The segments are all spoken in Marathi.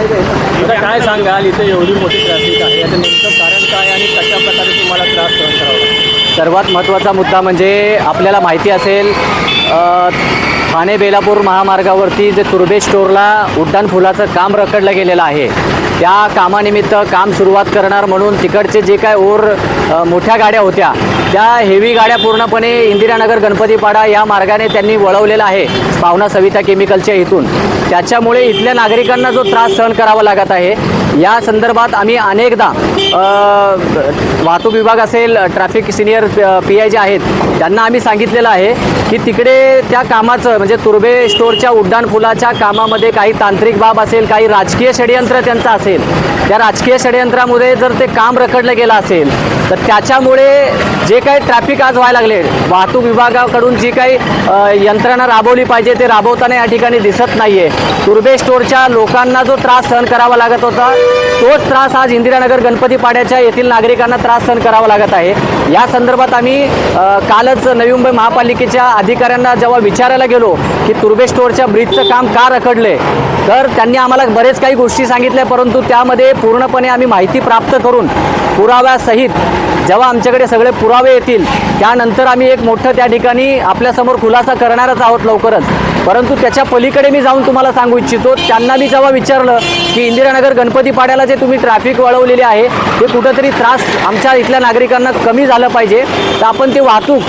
इथं काय सांगाल? इथे एवढी मोठी ट्रॅफिक आहे. याचं नेमकं कारण काय आणि कशा प्रकारे तुम्हाला त्रास सहन करावा लागतो? सर्वात महत्त्वाचा मुद्दा म्हणजे आपल्याला माहिती असेल ठाणे बेलापूर महामार्गावरती जे तुर्बे स्टोरला उड्डाण फुलाचं काम रखडलं गेलेलं आहे. त्या कामानिमित्त काम सुरुवात करणार म्हणून तिकडचे जे काय ओर मोठ्या गाड्या होत्या. त्या हेवी गाड्या पूर्णपणे इंदिरानगर गणपतीपाडा या मार्गाने त्यांनी वळवलेला आहे पावना सविता केमिकलच्या इथून. त्याच्यामुळे इथल्या नागरिकांना जो त्रास सहन करावा लागत आहे या संदर्भात आम्ही अनेकदा वाहतूक विभाग असेल ट्रॅफिक सिनियर पी आय जे आहेत त्यांना आम्ही सांगितलेलं आहे की तिकडे त्या कामाचं म्हणजे तुर्बे स्टोअरच्या उड्डाणपुलाच्या कामामध्ये काही तांत्रिक बाब असेल काही राजकीय षडयंत्र त्यांचं असेल त्या राजकीय षडयंत्रामध्ये जर ते काम रखडलं गेलं असेल तर त्याच्यामुळे जे काही ट्रॅफिक आज व्हायला लागले वाहतूक विभागाकडून जी काही यंत्रणा राबवली पाहिजे ते राबवताना या ठिकाणी दिसत नाहीये. तुर्बे स्टोरच्या लोकांना जो त्रास सहन करावा लागत होता तोच त्रास आज इंदिरानगर गणपती पाड्याच्या येथील नागरिकांना त्रास सहन करावा लागत आहे. या संदर्भात आम्ही कालच नवी मुंबई महापालिकेच्या अधिकाऱ्यांना जेव्हा विचारायला गेलो की तुर्बे स्टोअरच्या ब्रिजचं काम का रखडले तर त्यांनी आम्हाला बरेच काही गोष्टी सांगितल्या परंतु त्यामध्ये पूर्णपणे आम्ही माहिती प्राप्त करून पुराव्यासहित जेव्हा आमच्याकडे सगळे पुरावे येतील त्यानंतर आम्ही एक मोठं त्या ठिकाणी आपल्यासमोर खुलासा करणारच आहोत लवकरच. परंतु त्याच्या पलीकडे मी जाऊन तुम्हाला सांगू इच्छितो त्यांना मी जेव्हा विचारलं की इंदिरानगर गणपती पाड्याला जे तुम्ही ट्रॅफिक वळवलेले आहे ते कुठंतरी त्रास आमच्या इथल्या नागरिकांना कमी झालं पाहिजे. तर आपण ते वाहतूक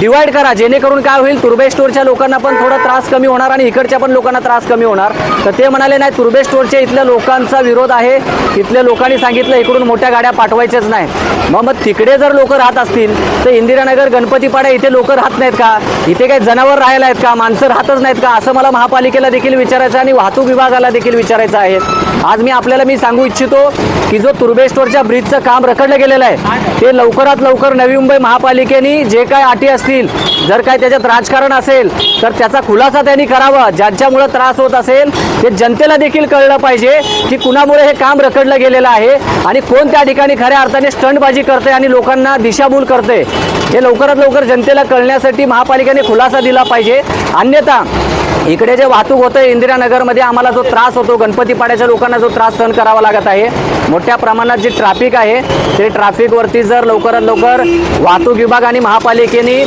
डिवाईड करा जेणेकरून काय होईल तुर्बे स्टोरच्या लोकांना पण थोडा त्रास कमी होणार आणि इकडच्या पण लोकांना त्रास कमी होणार. तर ते म्हणाले नाही तुर्बे स्टोरच्या इथल्या लोकांचा विरोध आहे. इथल्या लोकांनी सांगितलं इकडून मोठ्या गाड्या पाठवायच्याच नाही. मग मग तिकडे जर लोक राहत असतील तर इंदिरानगर गणपतीपाड्या इथे लोक राहत नाहीत का? इथे काही जनावर राहायला आहेत का? माणसं राहतच नाहीत का? असं मला महापालिकेला देखील विचारायचं आहे आणि वाहतूक विभागाला देखील विचारायचं आहे. आज मी आपल्याला मी सांगू इच्छितो की जो तुर्बेश्वरच्या ब्रिजचं काम रखडलं गेलेलं आहे ते लवकरात लवकर नवी मुंबई महापालिकेने जे काय अटी असतील जर काय त्याच्यात राजकारण असेल तर त्याचा खुलासा त्यांनी करावा. ज्यांच्यामुळे त्रास होत असेल ते जनतेला देखील कळलं पाहिजे की कुणामुळे हे काम रखडलं गेलेलं आहे आणि कोण त्या ठिकाणी खऱ्या अर्थाने स्टंटबाजी करते आणि लोकांना दिशाभूल करते हे लवकरात लवकर जनतेला कळण्यासाठी महापालिकेने खुलासा दिला पाहिजे. अन्यथा इकडे जे वाहतूक होतं इंदिरानगरमध्ये आम्हाला जो त्रास होतो गणपतीपाड्याच्या लोकांना जो त्रास सहन करावा लागत आहे मोठ्या प्रमाणात जे ट्रॅफिक आहे ते ट्रॅफिकवरती जर लवकरात लवकर वाहतूक विभाग आणि महापालिकेने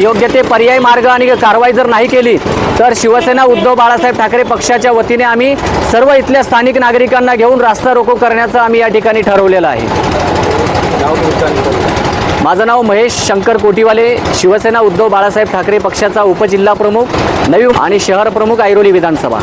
योग्य ते पर्यायी मार्ग आणि कारवाई जर नाही केली तर शिवसेना उद्धव बाळासाहेब ठाकरे पक्षाच्या वतीने आम्ही सर्व इथल्या स्थानिक नागरिकांना घेऊन रास्ता रोको करण्याचं आम्ही या ठिकाणी ठरवलेलं आहे. माझं नाव महेश शंकर कोटीवाले शिवसेना उद्धव बाळासाहेब ठाकरे पक्षाचा उपजिल्हा प्रमुख नवी आणि शहर प्रमुख ऐरोली विधानसभा.